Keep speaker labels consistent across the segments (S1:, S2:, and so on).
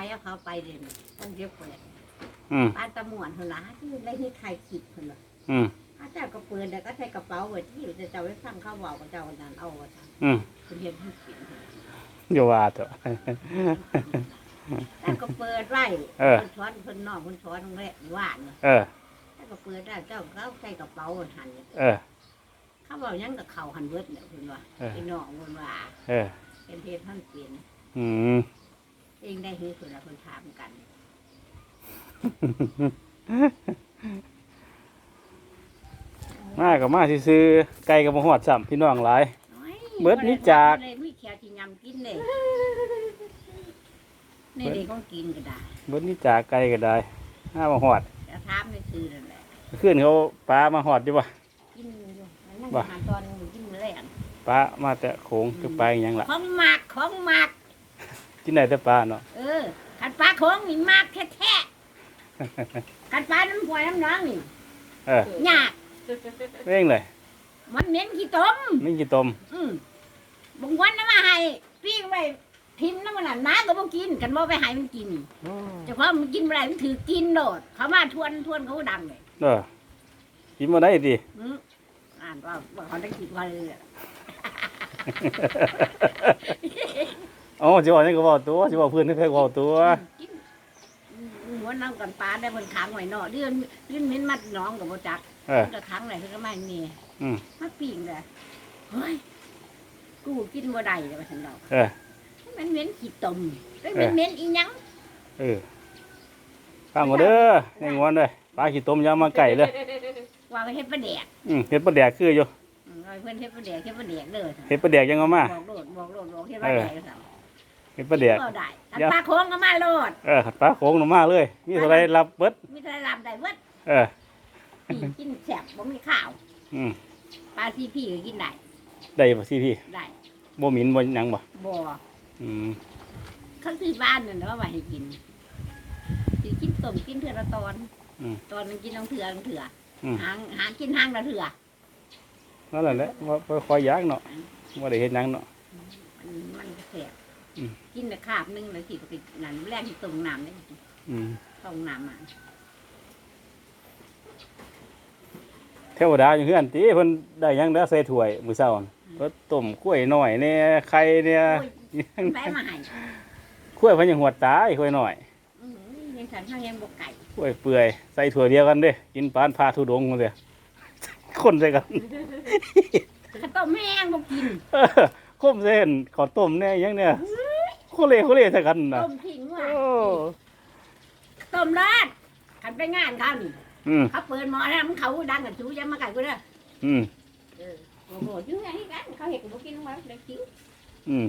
S1: ายเอาเขาไปเด่นต้องเรียกเปิด
S2: อืม
S1: บ้านตะหมวนคนละที่ได้ที่ใครขิดคนละ
S2: อืม
S1: ถ้าเจ้าก็เปิดแต่ก็ใช้กระเป๋าไว้ที่อยู่จะเจ้าไว้ฟังเขาบอกกับเจ้าวันนั้นเอาไว้ท
S2: อืมำ
S1: คนเรียนที่ขิด
S2: อย่าว่าเถอะ
S1: แต่ก็เปิดไว้
S2: เออ
S1: คนช้อนคนนอกคนช้อนตรงแรกว่าเนี่ย
S2: เออ
S1: แต่ก็เปิดได้เจ้าเขาใส่กระเป๋าหัน
S2: เออ
S1: เขาบอกยังกับเขาหันเวิร์ดเนี่ยคุณว่า
S2: เออ
S1: ไอ้นอกคุณว่า
S2: เออ
S1: เป็นเทศท่านเปลี่ยน
S2: อืม
S1: เองได้คือคนละคนถามกัน
S2: มากับมาซื้อๆไก่กับมาหอดซ้ำพี่น้องหลาย
S1: น้อย
S2: เบิดนี่จาก
S1: เลยไม่เขียวที่ยำกินเลยนี่เด็กก็กินก็ได้
S2: เบิดนี่จากไก่ก็ได้ห้ามาหอด
S1: แต่ถามนี่คือนั่นแหละ
S2: ขึ้นเขาปลามาหอดดีป่ะ
S1: กินอยู่นั่ง
S2: บ่
S1: หาตอนกินมื้อแรง
S2: ปลามาแต่โขงคือปลาอหยังล่ะ
S1: ของหมักของหมัก
S2: กินได้แต่ปลาเนาะ
S1: เออขันปลาของนี่หมักแท้ๆขันปลาน้ำหวยน้ำน้องนี่
S2: เออยา
S1: ก
S2: เร่งเลย
S1: มันเหม็นขี้ต้ม
S2: ไม่กี่ต้ม
S1: อืมบางวันน้ำมาให้ปิ้งไว้ทิมน้ำมันน่ะน้าก็บ่กินกันบ่ไปให้มันกินเจ้าของมันกินอะไรมันถือกินโดด เขามาทวนทวนเขาดังเลย
S2: เออกินมาได้ดิ
S1: อืมอ่านว่าว่าเขาได้กินว่าเลย อะ
S2: อ๋อจะบอกนี่ก็บอกตัวจะบอกเพื่อนนี่แค่บอกตัว
S1: หัวน้ำกันปลาได้บนค้างไว้เนาะเดือนเดือนเหม็นมัดน้องกับบจัก
S2: เออ
S1: มันก็ค้งไหนคือก็ไม่มี
S2: อืม
S1: มาปิ้งเลยเฮ้ยกูกินบ่ได้เลยว่าฉันดอก
S2: เออ
S1: มันเหม็นขี้ตมได้เหม็นเหม็นอีหยัง
S2: เออฟังมาเด้อในงวนเลยปลาขี้ต้มยามาไก่เลย
S1: ว่าไปเฮ็ดปลาแดก
S2: อืมเห็ดปลาแดกคืออยู่
S1: อืมว่าเพิ่อนเฮ็ดปลาแดกเฮ็ดปลาแดกเด้อ
S2: เห็ดปลาแดกยังเอามา
S1: บอกโลดบอกโลดบอกเฮ็ดปลาแดกสั่ง
S2: เห็ดปลาแดก
S1: ก็ได้อัน
S2: เดี๋ยว
S1: ปลาโค้งก็มาโลด
S2: เออปลาโขงลงมาเลยมีเท่าไรรับเบิด
S1: มีแต่ลำได้เบิด
S2: เออ
S1: พี่กินแซ่บบ่มีข้าว
S2: อืม
S1: ปลาซีพี่ก็กินได้
S2: ได้ป่ะสิพี่
S1: ได้
S2: บ่หมินบ่หยังบ่
S1: บ่
S2: อืม
S1: เขาซื้อบ้านนั่นแหละว่าไว้ให้กินสิกินต้มกินเทื่อละตอน
S2: อืม
S1: ตอนนึงกินต้องเถื่อต้องเถื่ออ
S2: ม
S1: หางหางกินหางละเถื่อ
S2: นั่นแหละว่าบ่ค่อยอยากเนาะบ่ได้เฮ็ดหยังเนาะ
S1: มันมันแซ่บ
S2: อืม
S1: กินแต่คาบหนึงแล้วสิก็ไปนั่นแรกที่ต้มน้ำได้
S2: อืม
S1: ต้มน้ำมา
S2: เทวดาอยู่เฮือนติเพิ่นได้หยังเด้อใส่ถ้วยมื้อเช้าน่ะเพิ่นต้มกล้วยน้อยแหน่ไข่เนี่ย
S1: โอ้ยแปะมาให้
S2: กล้วยเพิ่นยังหัวตายกล้วยน้อย
S1: อืมยังฉันข้างยังบกไก่
S2: กล้วยเปื่อยใส่ถั่วเดียวกันเด้กินปานพาทุดงมาเด้คนใส่กัน
S1: ข้าวต้มแห้งบกิน
S2: เออ คมเส้นขอต้มแน่ยังเนี่ยโคเลโคเลใส่กันนะ
S1: ต้มทิ้งว่ะ
S2: โอ้
S1: ต้มราดขันไปงานเขานี่
S2: อืม
S1: เขาเปิดหมอแล้วมันเขาดังกันชูยังมาไก่กูเด้อ
S2: อืม
S1: เออโอ้โหยุ่งไงกันเขาเห็นกูกินมาเด็กคิ้ว
S2: อืม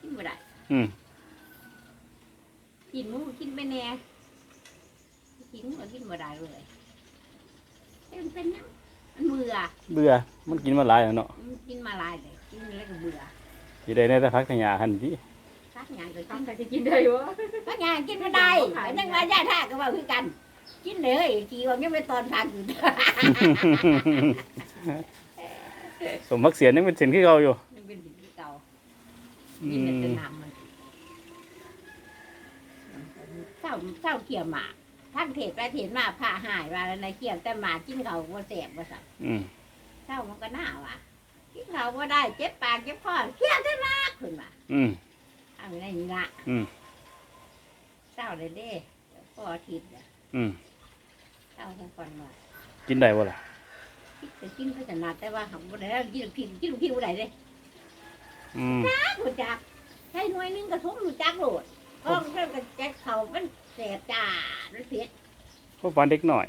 S1: กินไม่ได้
S2: อืม
S1: กินหมูกินไปแน่กินก็กินไม่ได้เลยเอ้ยมันเป็นยังมันเบื่อ
S2: เบื่อมันกินมาหลายแล้วเนาะ
S1: มันกินมาหลายเลย กินแล้วก็เบื่อ
S2: สิได้ในแต่พักขยาหันที
S1: สักอย่างก็
S3: ต้อ
S1: กิ
S3: ง
S1: น
S3: การจะกินได้วะ
S1: สักอย่างกินไม่ได้แต่ยังว่าย่าท่าก็ว่าคือกัน กินเลยกี่วันยังไม่ตอนทานอยู่
S2: สมพักเสียนยังเป็นเส้นที่เขาอยู่
S1: มันเป็นสิ่งที่เก่า
S2: อื
S1: กินแต่
S2: ม
S1: จะนำมันเศร้าเศร้าเขี่ยหมากทั้งเทศไปเทศมาผ่าหายว่าแล้วในเขี่ยแต่หมากินเขาว่าแสบว่าสับ
S2: อืม
S1: เศร้ามันก็น่าว่ะกิน เขาว่าได้เจ็บปากเจ็บคอเขี่ยได้มากขึ้นมา
S2: อืม
S1: เอันนี้นี่ละ
S2: อืม
S1: เศร้าเลยเด้พ่ออาทิตย์น่ะ
S2: อืม
S1: เศร้าทั้งคนว่า
S2: กินได้บ่ล่ะ
S1: คิดแต่กินก็จะนาแต่ว่าหักบ่ได้แล้วกินพิงกินพิงบ่ได้เลย
S2: อืม
S1: รู้จักใช้หน่วยหนึงกระทงรู้จักโหลดห้องเพื่อนกับแจ็คเขามันแสบจ้ามันเผ็ด
S2: พวกปานเด็กหน่อย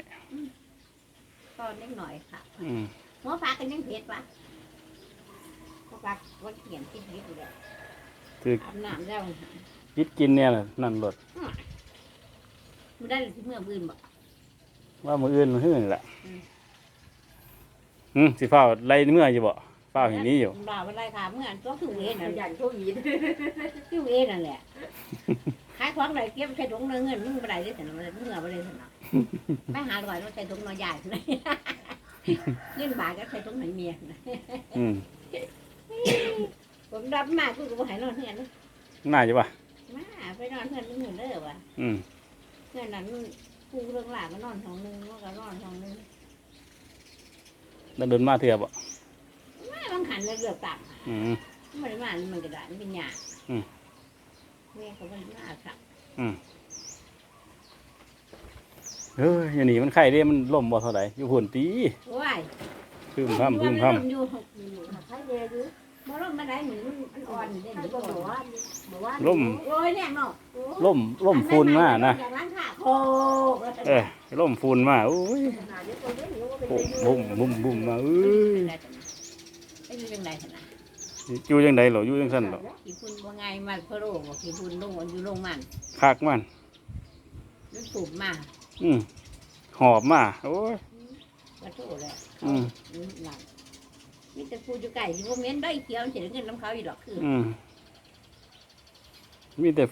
S1: ตอนเล็กหน่อยค่ะ
S2: อืม
S1: หัวปลากันยังเผ็ดวะหั วปลาวันเขียนกินเผ็ดอยู่เลย
S2: คือ
S1: อาบน้ำแล้ว
S2: คิดกินเนี่ยน่ะนั่นรถ
S1: มันได้เลยที่เมื่อบืนบอก
S2: ว่ามื้ออื่นมื้ออื่นแหละ
S1: อืม
S2: อืมสิฟ้าวไล่เมื่ออยู่บ่ฟ้าวเห็นนี้อยู่
S1: บ่าวอะไรค่ะเมื่อตัวคือเว
S3: อ
S1: นั่น
S3: ย่างโชคดี
S1: คือเวนั่นแหละขายของไหนเก็บใส่ถุงเงินมึงบ่ได้ได้แต่เมื่อเมื่อบ่ได้สนองไม่หาลอยเราใส่ถุงน้อยใหญ่เลยเงินบาทก็ใส่ถุงหน่อยเมียนะ
S2: อืม
S1: ผมรับมากกูก็บ่ให้นอนเฮือนนะ
S2: น่าจะบ่
S1: มาไปนอนเพื่อนมึงเห็นเด้อว่ะ
S2: อืม
S1: เพื่อนนั้นกูเรื่องหลานก็นอนท้องนึงมันก็นอนท้องนึง
S2: แล้วเดินมาเถื่อบ่
S1: แม่บางขันเลยเลือกตัก
S2: อืม
S1: มันมามันก็ได้มันเป็นหยา
S2: อืม
S1: แม่เขาเป็นมาค่ะ
S2: เฮ้ยอย่างนี้มันไข่เด้มันล่มบ่เท่าไหร่อยู่หุ่นตี
S1: โอ้ย
S2: พึ่มพำพึ่มพ
S1: อยู่อยู่ใครเดียวอยู่ บ่ลมมาได้เหมือนมันอ่อนเด่นบ่บอกว่าบอกว่าำ
S2: ล่ม
S1: โอ้ยเนี่ยเนาะ
S2: ล่มล่มฟูนมานะ
S1: อย่างร้านขาโค
S2: เอ้ยล่มฟูนมาโอ้ยบุ้มบุ้มบุ้มบุ้มมาเอ้ย
S1: ไอ้อยู่จังไดขนาด
S2: อยู่จังไดเหรออยู่จังซั่นเหรอ
S1: กี่คุณบ่ไงมาเพโรบ่กี่คุณลงอยู่ลงมัน
S2: คักมัน
S1: มันสูบมา
S2: อืมหอบมาโอ้ย
S1: กระโถเลย
S2: อืม
S1: หลัง มีแต่กูอยู่ไก่ที่บ่เม้นได้เขียวเสียเงินน้ำเขาอยู่ดอกคือ
S2: อืมมีแต่